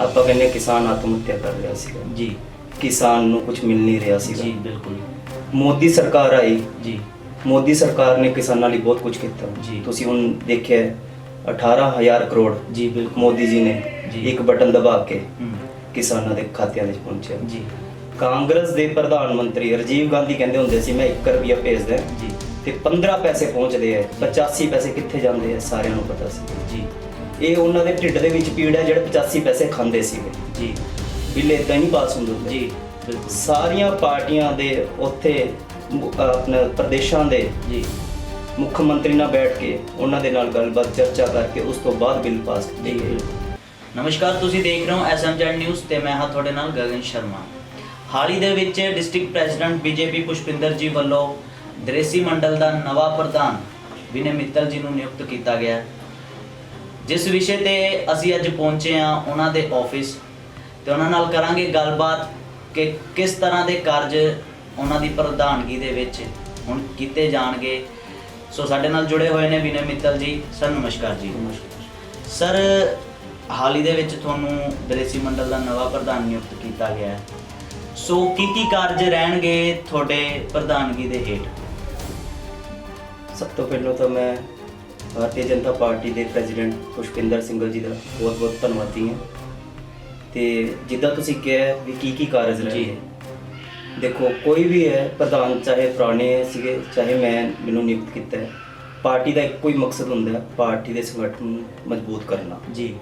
ਆਪਾਂ ਕਹਿੰਦੇ ਕਿਸਾਨ ਆਤਮ ਹੱਤਿਆ ਕਰ ਰਿਹਾ ਸੀਗਾ। ਜੀ। ਕਿਸਾਨ ਨੂੰ ਕੁਝ ਮਿਲ ਨਹੀਂ ਰਿਹਾ ਜੀ ਸੀਗਾ ਬਿਲਕੁਲ। ਮੋਦੀ ਸਰਕਾਰ ਆਈ। ਜੀ। ਮੋਦੀ ਸਰਕਾਰ ਨੇ ਕਿਸਾਨਾਂ ਲਈ ਬਹੁਤ ਕੁਝ ਕੀਤਾ। ਜੀ। ਤੁਸੀਂ ਹੁਣ ਦੇਖਿਆ ਹੈ, 18000 ਕਰੋੜ ਜੀ ਬਿਲਕੁਲ। ਮੋਦੀ ਜੀ ਨੇ ਜੀ। ਇੱਕ ਬਟਨ ਦਬਾ ਕੇ ਕਿਸਾਨਾਂ ਦੇ ਖਾਤਿਆਂ ਵਿੱਚ ਪਹੁੰਚਿਆ। ਜੀ। ਕਾਂਗਰਸ ਦੇ ਪ੍ਰਧਾਨ ਮੰਤਰੀ ਰਾਜੀਵ ਗਾਂਧੀ ਕਹਿੰਦੇ ਹੁੰਦੇ ਸੀ ਮੈਂ 1 ਰੁਪਿਆ ਭੇਜਦਾ ਜੀ। ਤੇ 15 ਪੈਸੇ ਪਹੁੰਚਦੇ ਆ 85 ਪੈਸੇ ਕਿੱਥੇ ਜਾਂਦੇ ਆ ਸਾਰਿਆਂ ਨੂੰ ਪਤਾ ਸੀ। ਜੀ। ਇਹ ਉਹਨਾਂ ਦੇ ਢਿੱਡ ਦੇ ਵਿੱਚ ਪੀੜ ਹੈ ਜਿਹੜੇ 85 ਪੈਸੇ ਖਾਂਦੇ ਸੀਗੇ। ਜੀ। ਬਿੱਲ ਇਦਾਂ ਨਹੀਂ ਪਾਸ ਹੁੰਦੇ। ਜੀ ਸਾਰੀਆਂ ਪਾਰਟੀਆਂ ਦੇ ਉੱਥੇ ਆਪਣੇ ਪ੍ਰਦੇਸ਼ਾਂ ਦੇ ਜੀ। ਮੁੱਖ ਮੰਤਰੀ ਨਾਲ ਬੈਠ ਕੇ ਉਹਨਾਂ ਦੇ ਨਾਲ ਗੱਲਬਾਤ ਚਰਚਾ ਕਰਕੇ ਉਸ ਤੋਂ ਬਾਅਦ ਬਿੱਲ ਪਾਸ ਕੀਤੇ ਗਏ ਨਮਸਕਾਰ ਤੁਸੀਂ ਦੇਖ ਰਹੇ ਹੋ ਐਸਐਮਜੈਡ ਨਿਊਜ਼ ਤੇ ਮੈਂ ਹਾਂ ਤੁਹਾਡੇ ਨਾਲ ਗਗਨ ਸ਼ਰਮਾ। ਹਾਲ ਹੀ ਦੇ ਵਿੱਚ ਡਿਸਟ੍ਰਿਕਟ ਪ੍ਰੈਜ਼ੀਡੈਂਟ ਬੀਜੇਪੀ ਪੁਸ਼ਪਿੰਦਰ ਜੀ ਵੱਲੋਂ ਦ੍ਰੇਸੀ ਮੰਡਲ ਦਾ ਨਵਾਂ ਪ੍ਰਧਾਨ ਵਿਨੇ ਮਿੱਤਲ ਜੀ ਨੂੰ ਨਿਯੁਕਤ ਕੀਤਾ ਗਿਆ ਹੈ। ਜਿਸ ਵਿਸ਼ੇ ਤੇ ਅਸੀਂ ਅੱਜ ਪਹੁੰਚੇ ਹਾਂ, ਉਹਨਾਂ ਦੇ ਆਫਿਸ ਤੇ ਉਹਨਾਂ ਨਾਲ ਕਰਾਂਗੇ ਗੱਲਬਾਤ ਕਿ ਕਿਸ ਤਰ੍ਹਾਂ ਦੇ ਕਾਰਜ ਉਹਨਾਂ ਦੀ ਪ੍ਰਧਾਨਗੀ ਦੇ ਵਿੱਚ ਹੁਣ ਕੀਤੇ ਜਾਣਗੇ। ਸੋ ਸਾਡੇ ਨਾਲ ਜੁੜੇ ਹੋਏ ਨੇ ਵਿਨੈ ਮਿੱਤਲ ਜੀ, ਸਰ ਨਮਸਕਾਰ ਜੀ। ਸਰ, ਹਾਲ ਹੀ ਦੇ ਵਿੱਚ ਤੁਹਾਨੂੰ ਦ੍ਰੇਸੀ ਮੰਡਲ ਦਾ ਨਵਾਂ ਪ੍ਰਧਾਨ ਨਿਯੁਕਤ ਕੀਤਾ ਗਿਆ ਹੈ। ਸੋ ਕੀ ਕੀ ਕਾਰਜ ਰਹਿਣਗੇ ਤੁਹਾਡੇ ਪ੍ਰਧਾਨਗੀ ਦੇ ਹੇਠ? ਸਭ ਤੋਂ ਪਹਿਲਾਂ ਤਾਂ ਮੈਂ ਭਾਰਤੀ ਜਨਤਾ ਪਾਰਟੀ ਦੇ ਪ੍ਰੈਜ਼ੀਡੈਂਟ ਪੁਸ਼ਪਿੰਦਰ ਸਿੰਘਲ ਜੀ ਦਾ ਬਹੁਤ-ਬਹੁਤ ਧੰਨਵਾਦੀ ਹਾਂ। ਤੇ ਜਿੱਦਾਂ ਤੁਸੀਂ ਕਿਹਾ ਵੀ ਕੀ ਕੀ ਕਾਰਜ ਰਹੇ ਜੀ। ਦੇਖੋ ਕੋਈ ਵੀ ਹੈ ਪ੍ਰਧਾਨ ਚਾਹੇ ਪੁਰਾਣੇ ਸੀਗੇ ਚਾਹੇ ਮੈਂ ਮੈਨੂੰ ਨਿਯੁਕਤ ਕੀਤਾ ਹੈ ਪਾਰਟੀ ਦਾ ਇੱਕੋ ਹੀ ਮਕਸਦ ਹੁੰਦਾ ਹੈ ਪਾਰਟੀ ਦੇ ਸੰਗਠਨ ਨੂੰ ਮਜ਼ਬੂਤ ਕਰਨਾ। ਜੀ।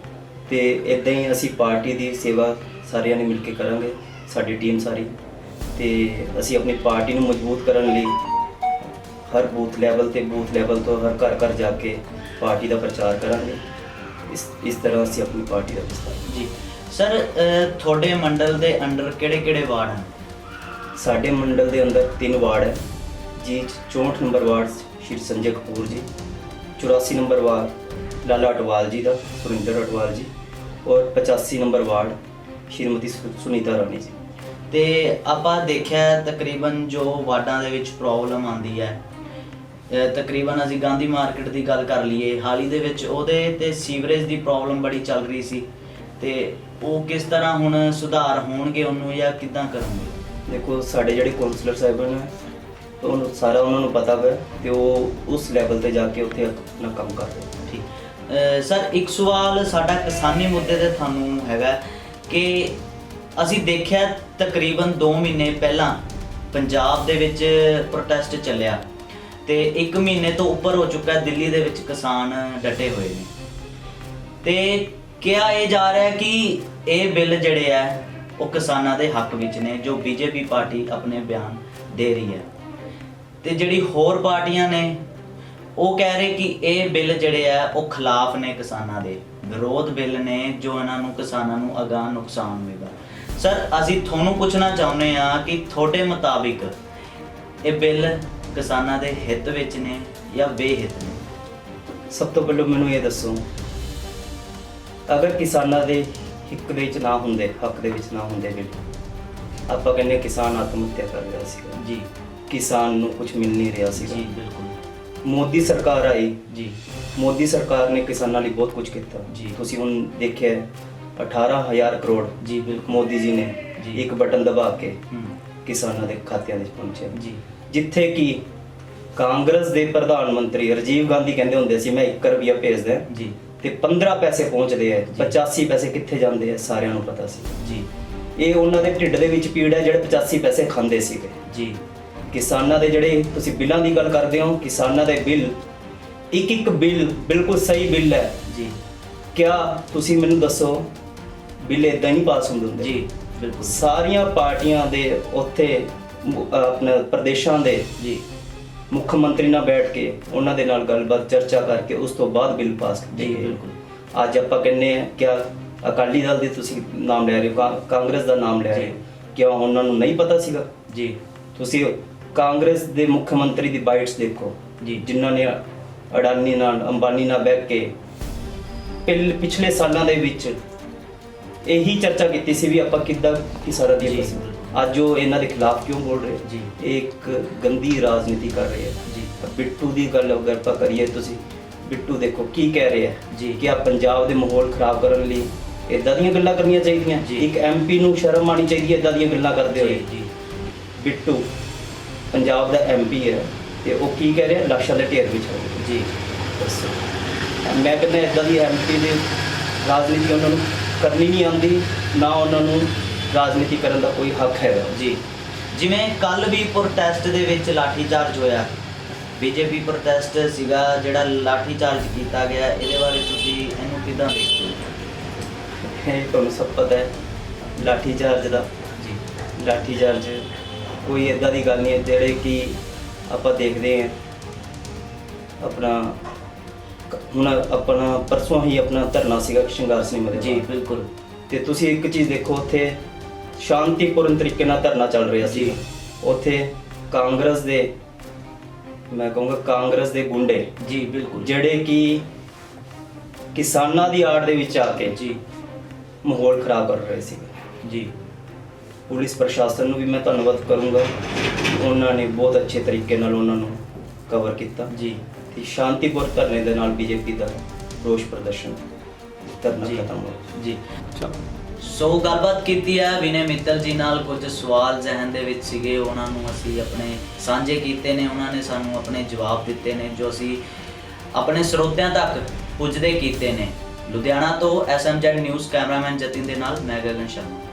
ਤੇ ਇਦਾਂ ਹੀ ਅਸੀਂ ਪਾਰਟੀ ਦੀ ਸੇਵਾ ਸਾਰਿਆਂ ਨੇ ਮਿਲ ਕੇ ਕਰਾਂਗੇ ਸਾਡੀ ਟੀਮ ਸਾਰੀ। ਤੇ ਅਸੀਂ ਆਪਣੀ ਪਾਰਟੀ ਨੂੰ ਮਜ਼ਬੂਤ ਕਰਨ ਲਈ ਹਰ ਬੂਥ ਲੈਵਲ ਤੇ ਬੂਥ ਲੈਵਲ ਤੋਂ ਹਰ ਘਰ ਘਰ ਜਾ ਕੇ ਪਾਰਟੀ ਦਾ ਪ੍ਰਚਾਰ ਕਰਾਂਗੇ। ਇਸ ਇਸ ਤਰ੍ਹਾਂ ਅਸੀਂ ਆਪਣੀ ਪਾਰਟੀ ਦਾ ਵਿਸਤਾਰ ਜੀ। ਸਰ ਤੁਹਾਡੇ ਮੰਡਲ ਦੇ ਅੰਡਰ ਕਿਹੜੇ-ਕਿਹੜੇ ਵਾਰਡ ਹਨ? ਸਾਡੇ ਮੰਡਲ ਦੇ ਅੰਦਰ ਤਿੰਨ ਵਾਰਡ ਹੈ। ਜੀ 64 number ward Shri Sanjay Kapoor ji 84 number ward ਲਾਲਾ ਅਟਵਾਲ ਜੀ ਦਾ ਸੁਰਿੰਦਰ ਅਟਵਾਲ ਜੀ ਔਰ 85 ਨੰਬਰ ਵਾਰਡ ਸ਼੍ਰੀਮਤੀ ਸੁ- ਸੁਨੀਤਾ ਰਾਣੀ ਜੀ। ਤੇ ਆਪਾਂ ਦੇਖਿਆ ਤਕਰੀਬਨ ਜੋ ਵਾਰਡਾਂ ਦੇ ਵਿੱਚ ਪ੍ਰੋਬਲਮ ਆਉਂਦੀ ਹੈ ਅਹ, ਤਕਰੀਬਨ ਅਸੀਂ ਗਾਂਧੀ ਮਾਰਕੀਟ ਦੀ ਗੱਲ ਕਰ ਲਈਏ ਹਾਲ ਦੇ ਵਿੱਚ ਉਹਦੇ ਤੇ ਸੀਵਰੇਜ ਦੀ ਪ੍ਰੋਬਲਮ ਬੜੀ ਚੱਲ ਰਹੀ ਸੀ ਤੇ ਉਹ ਕਿਸ ਤਰ੍ਹਾਂ ਹੁਣ ਸੁਧਾਰ ਹੋਣਗੇ ਉਹਨੂੰ ਜਾਂ ਕਿੱਦਾਂ ਕਰਨਗੇ? ਦੇਖੋ ਸਾਡੇ ਜਿਹੜੇ ਕਾਉਂਸਲਰ ਸਾਹਿਬਾਨ ਹੈ ਉਹਨੂੰ ਸਾਰਾ ਉਹਨਾਂ ਨੂੰ ਪਤਾ ਹੈ ਤੇ ਉਹ ਉਸ ਲੈਵਲ ਤੇ ਜਾ ਕੇ ਉੱਥੇ ਆਪਣਾ ਕੰਮ ਕਰ ਰਹੇ ਨੇ। ਠੀਕ। ਅਹ, ਸਰ ਇੱਕ ਸਵਾਲ ਸਾਡਾ ਕਿਸਾਨੀ ਮੁੱਦੇ ਤੇ ਤੁਹਾਨੂੰ ਹੈਗਾ ਕਿ ਅਸੀਂ ਦੇਖਿਆ ਤਕਰੀਬਨ 2 ਮਹੀਨੇ ਪਹਿਲਾਂ ਪੰਜਾਬ ਦੇ ਵਿੱਚ ਪ੍ਰੋਟੈਸਟ ਚੱਲਿਆ। ਤੇ 1 ਮਹੀਨੇ ਤੋਂ ਉੱਪਰ ਹੋ ਚੁੱਕਾ ਹੈ, ਦਿੱਲੀ ਦੇ ਵਿੱਚ ਕਿਸਾਨ ਡਟੇ ਹੋਏ ਨੇ। ਤੇ ਕਿਹਾ ਇਹ ਜਾ ਰਿਹਾ ਕਿ ਇਹ ਬਿੱਲ ਜਿਹੜੇ ਆ, ਉਹ ਕਿਸਾਨਾਂ ਦੇ ਹੱਕ ਵਿੱਚ ਨੇ, ਜੋ ਬੀਜੇਪੀ ਪਾਰਟੀ ਆਪਣੇ ਬਿਆਨ ਦੇ ਰਹੀ ਹੈ। ਤੇ ਜਿਹੜੀ ਹੋਰ ਪਾਰਟੀਆਂ ਨੇ, ਉਹ ਕਹਿ ਰਹੇ ਕਿ ਇਹ ਬਿੱਲ ਜਿਹੜੇ ਆ, ਉਹ ਖਿਲਾਫ ਨੇ ਕਿਸਾਨਾਂ ਦੇ। ਵਿਰੋਧ ਬਿੱਲ ਨੇ, ਜੋ ਇਹਨਾਂ ਨੂੰ ਕਿਸਾਨਾਂ ਨੂੰ ਅਗਾਂਹ ਨੁਕਸਾਨ ਹੋਵੇਗਾ ਸਰ, ਅਸੀਂ ਤੁਹਾਨੂੰ ਪੁੱਛਣਾ ਚਾਹੁੰਦੇ ਆ ਕਿ ਤੁਹਾਡੇ ਮੁਤਾਬਿਕ ਇਹ ਬਿੱਲ ਕਿਸਾਨਾਂ ਦੇ ਹਿੱਤ ਵਿੱਚ ਨੇ ਜਾਂ ਬੇਹਿੱਤ ਨੇ? ਸਭ ਤੋਂ ਪਹਿਲਾਂ ਮੈਨੂੰ ਇਹ ਦੱਸੋ ਅਗਰ ਕਿਸਾਨਾਂ ਦੇ ਹਿੱਕ ਦੇ ਵਿੱਚ ਨਾ ਹੁੰਦੇ ਹੱਕ ਦੇ ਵਿੱਚ ਨਾ ਹੁੰਦੇ ਬਿਲ ਆਪਾਂ ਕਹਿੰਦੇ ਕਿਸਾਨ ਆਤਮ ਹੱਤਿਆ ਕਰ ਰਿਹਾ ਸੀਗਾ। ਜੀ। ਕਿਸਾਨ ਨੂੰ ਕੁਝ ਮਿਲ ਨਹੀਂ ਰਿਹਾ ਸੀਗਾ। ਜੀ ਬਿਲਕੁਲ। ਮੋਦੀ ਸਰਕਾਰ ਆਈ। ਜੀ। ਮੋਦੀ ਸਰਕਾਰ ਨੇ ਕਿਸਾਨਾਂ ਲਈ ਬਹੁਤ ਕੁਝ ਕੀਤਾ। ਜੀ। ਤੁਸੀਂ ਹੁਣ ਦੇਖਿਆ ਹੈ, 18000 ਕਰੋੜ ਜੀ ਬਿਲਕੁਲ। ਮੋਦੀ ਜੀ ਨੇ। ਇੱਕ ਬਟਨ ਦਬਾ ਕੇ ਕਿਸਾਨਾਂ ਦੇ ਖਾਤਿਆਂ ਵਿੱਚ ਪਹੁੰਚਿਆ। ਜੀ। ਜਿੱਥੇ ਕਿ ਕਾਂਗਰਸ ਦੇ ਪ੍ਰਧਾਨ ਮੰਤਰੀ ਰਾਜੀਵ ਗਾਂਧੀ ਕਹਿੰਦੇ ਹੁੰਦੇ ਸੀ ਮੈਂ 1 ਰੁਪਿਆ ਭੇਜਦਾ ਜੀ। ਤੇ 15 ਪੈਸੇ ਪਹੁੰਚਦੇ ਆ ਜੀ। 85 ਪੈਸੇ ਕਿੱਥੇ ਜਾਂਦੇ ਆ ਸਾਰਿਆਂ ਨੂੰ ਪਤਾ ਸੀ। ਜੀ। ਇਹ ਉਹਨਾਂ ਦੇ ਢਿੱਡ ਦੇ ਵਿੱਚ ਪੀੜ ਹੈ ਜਿਹੜੇ 85 ਪੈਸੇ ਖਾਂਦੇ ਸੀਗੇ। ਜੀ। ਕਿਸਾਨਾਂ ਦੇ ਜਿਹੜੇ ਤੁਸੀਂ ਬਿੱਲਾਂ ਦੀ ਗੱਲ ਕਰਦੇ ਹੋ ਕਿਸਾਨਾਂ ਦੇ ਬਿੱਲ ਇੱਕ ਇੱਕ ਬਿੱਲ ਬਿਲਕੁਲ ਸਹੀ ਬਿੱਲ ਹੈ। ਜੀ। ਕਿਆ ਤੁਸੀਂ ਮੈਨੂੰ ਦੱਸੋ ਬਿੱਲ ਇਦਾਂ ਨਹੀਂ ਪਾਸ ਹੁੰਦੇ ਹੁੰਦੇ? ਜੀ ਬਿਲਕੁਲ। ਸਾਰੀਆਂ ਪਾਰਟੀਆਂ ਦੇ ਉੱਥੇ ਮੁ- ਆਪਣੇ ਪ੍ਰਦੇਸ਼ਾਂ ਦੇ ਜੀ ਮੁੱਖ ਮੰਤਰੀ ਨਾਲ ਬੈਠ ਕੇ ਉਹਨਾਂ ਦੇ ਨਾਲ ਗੱਲਬਾਤ ਚਰਚਾ ਕਰਕੇ ਉਸ ਤੋਂ ਬਾਅਦ ਬਿੱਲ ਪਾਸ ਕੀਤੇ ਜੀ, ਗਏ। ਬਿਲਕੁਲ। ਅੱਜ ਆਪਾਂ ਕਹਿੰਨੇ ਆ ਕਿਆ ਅਕਾਲੀ ਦਲ ਦੇ ਤੁਸੀਂ ਨਾਮ ਲੈ ਰਹੇ ਹੋ ਕਾ- ਕਾਂਗਰਸ ਦਾ ਨਾਮ ਲੈ ਰਹੇ। ਹੋ। ਕਿਆ ਉਹਨਾਂ ਨੂੰ ਨਹੀਂ ਪਤਾ ਸੀਗਾ? ਜੀ। ਤੁਸੀਂ ਕਾਂਗਰਸ ਦੇ ਮੁੱਖ ਮੰਤਰੀ ਦੀ ਬਾਈਟਸ ਦੇਖੋ। ਜੀ। ਜਿਨ੍ਹਾਂ ਨੇ ਅਡਾਨੀ ਨਾਲ ਅੰਬਾਨੀ ਨਾਲ ਬੈਠ ਕੇ ਪਿਲ- ਪਿਛਲੇ ਸਾਲਾਂ ਦੇ ਵਿੱਚ ਇਹੀ ਚਰਚਾ ਕੀਤੀ ਸੀ ਵੀ ਆਪਾਂ ਕਿੱਦਾਂ ਕਿਸਾਨਾਂ ਦੀ ਜੀ, ਅੱਜ ਉਹ ਇਹਨਾਂ ਦੇ ਖਿਲਾਫ ਕਿਉਂ ਬੋਲ ਰਹੇ? ਜੀ। ਇਹ ਇੱਕ ਗੰਦੀ ਰਾਜਨੀਤੀ ਕਰ ਰਹੇ ਹੈ ਜੀ। ਬਿੱਟੂ ਦੀ ਗੱਲ ਅਗਰ ਆਪਾਂ ਕਰੀਏ ਤੁਸੀਂ ਬਿੱਟੂ ਦੇਖੋ ਕੀ ਕਹਿ ਰਿਹਾ। ਜੀ। ਕਿ ਆ ਪੰਜਾਬ ਦੇ ਮਾਹੌਲ ਖਰਾਬ ਕਰਨ ਲਈ ਇਦਾਂ ਦੀਆਂ ਗੱਲਾਂ ਕਰਨੀਆਂ ਚਾਹੀਦੀਆਂ। ਜੀ। ਇੱਕ ਐਮਪੀ ਨੂੰ ਸ਼ਰਮ ਆਣੀ ਚਾਹੀਦੀ ਹੈ ਇਦਾਂ ਦੀਆਂ ਗੱਲਾਂ ਕਰਦੇ ਹੋਏ। ਜੀ ਬਿੱਟੂ ਪੰਜਾਬ ਦਾ ਐਮਪੀ ਹੈ ਤੇ ਉਹ ਕੀ ਕਹਿ ਰਿਹਾ? ਲਾਸ਼ਾਂ ਦੇ ਢੇਰ ਵਿੱਚ ਜੀ। ਦੱਸੋ। ਮੈਂ ਕਹਿੰਦਾ ਇਦਾਂ ਦੀ ਐਮਪੀ ਦੀ ਰਾਜਨੀਤੀ ਉਹਨਾਂ ਨੂੰ ਕਰਨੀ ਨਹੀਂ ਆਉਂਦੀ ਨਾ ਉਹਨਾਂ ਨੂੰ ਰਾਜਨੀਤੀ ਕਰਨ ਦਾ ਕੋਈ ਹੱਕ ਹੈਗਾ। ਜੀ। ਜਿਵੇਂ ਕੱਲ ਵੀ ਪ੍ਰੋਟੈਸਟ ਦੇ ਵਿੱਚ ਲਾਠੀ ਚਾਰਜ ਹੋਇਆ। ਬੀਜੇਪੀ ਪ੍ਰੋਟੈਸਟ ਸੀਗਾ ਜਿਹੜਾ ਲਾਠੀ ਚਾਰਜ ਕੀਤਾ ਗਿਆ ਇਹਦੇ ਬਾਰੇ ਤੁਸੀਂ ਇਹਨੂੰ ਕਿਦਾਂ ਦੇਖਦੇ ਹੋ? ਇਹ ਤੁਹਾਨੂੰ ਸਭ ਪਤਾ ਹੈ ਲਾਠੀ ਚਾਰਜ ਦਾ। ਜੀ। ਲਾਠੀ ਚਾਰਜ ਕੋਈ ਇਦਾਂ ਦੀ ਗੱਲ ਨਹੀਂ ਹੈ ਜਿਹੜੇ ਕਿ ਆਪਾਂ ਦੇਖਦੇ ਹਾਂ। ਆਪਣਾ ਹੁਣ ਆਪਣਾ ਪਰਸੋਂ ਹੀ ਆਪਣਾ ਧਰਨਾ ਸੀਗਾ ਸ਼ਿੰਗਾਰ ਸਿਨੇਮਾ ਦੇ ਜੀ। ਬਿਲਕੁਲ। ਤੇ ਤੁਸੀਂ ਇੱਕ ਚੀਜ਼ ਦੇਖੋ ਉੱਥੇ ਸ਼ਾਂਤੀਪੂਰਨ ਤਰੀਕੇ ਨਾਲ ਧਰਨਾ ਚੱਲ ਰਿਹਾ ਸੀ। ਉੱਥੇ ਕਾਂਗਰਸ ਦੇ ਮੈਂ ਕਹੂੰਗਾ ਕਾਂਗਰਸ ਦੇ ਗੁੰਡੇ ਜੀ ਬਿਲਕੁਲ। ਜਿਹੜੇ ਕਿ ਕਿਸਾਨਾਂ ਦੀ ਆੜ ਦੇ ਵਿੱਚ ਆ ਕੇ ਜੀ। ਮਾਹੌਲ ਖਰਾਬ ਕਰ ਰਹੇ ਸੀ। ਜੀ। ਪੁਲਿਸ ਪ੍ਰਸ਼ਾਸਨ ਨੂੰ ਵੀ ਮੈਂ ਧੰਨਵਾਦ ਕਰੂੰਗਾ। ਉਹਨਾਂ ਨੇ ਬਹੁਤ ਅੱਛੇ ਤਰੀਕੇ ਨਾਲ ਉਹਨਾਂ ਨੂੰ ਕਵਰ ਕੀਤਾ। ਜੀ। ਤੇ ਸ਼ਾਂਤੀਪੂਰਨ ਧਰਨੇ ਦੇ ਨਾਲ ਬੀਜੇਪੀ ਦਾ ਰੋਸ ਪ੍ਰਦਰਸ਼ਨ ਧਰਨਾ। ਖਤਮ ਹੋਇਆ ਜੀ। ਸੋ ਗੱਲਬਾਤ ਕੀਤੀ ਹੈ, ਵਿਨੇ ਮਿੱਤਲ ਜੀ ਨਾਲ ਕੁਝ ਸਵਾਲ ਜ਼ਿਹਨ ਦੇ ਵਿੱਚ ਸੀਗੇ। ਉਹਨਾਂ ਨੂੰ ਅਸੀਂ ਆਪਣੇ ਸਾਂਝੇ ਕੀਤੇ ਨੇ, ਉਹਨਾਂ ਨੇ ਸਾਨੂੰ ਆਪਣੇ ਜਵਾਬ ਦਿੱਤੇ ਨੇ, ਜੋ ਅਸੀਂ ਆਪਣੇ ਸਰੋਤਿਆਂ ਤੱਕ ਪੁੱਜਦੇ ਕੀਤੇ ਨੇ। ਲੁਧਿਆਣਾ ਤੋਂ ਐਸਐਮਜੈਡ ਨਿਊਜ਼ ਕੈਮਰਾਮੈਨ ਜਤਿਨ ਦੇ ਨਾਲ, ਮੈਂ ਗਗਨ ਸ਼ਰਮਾ।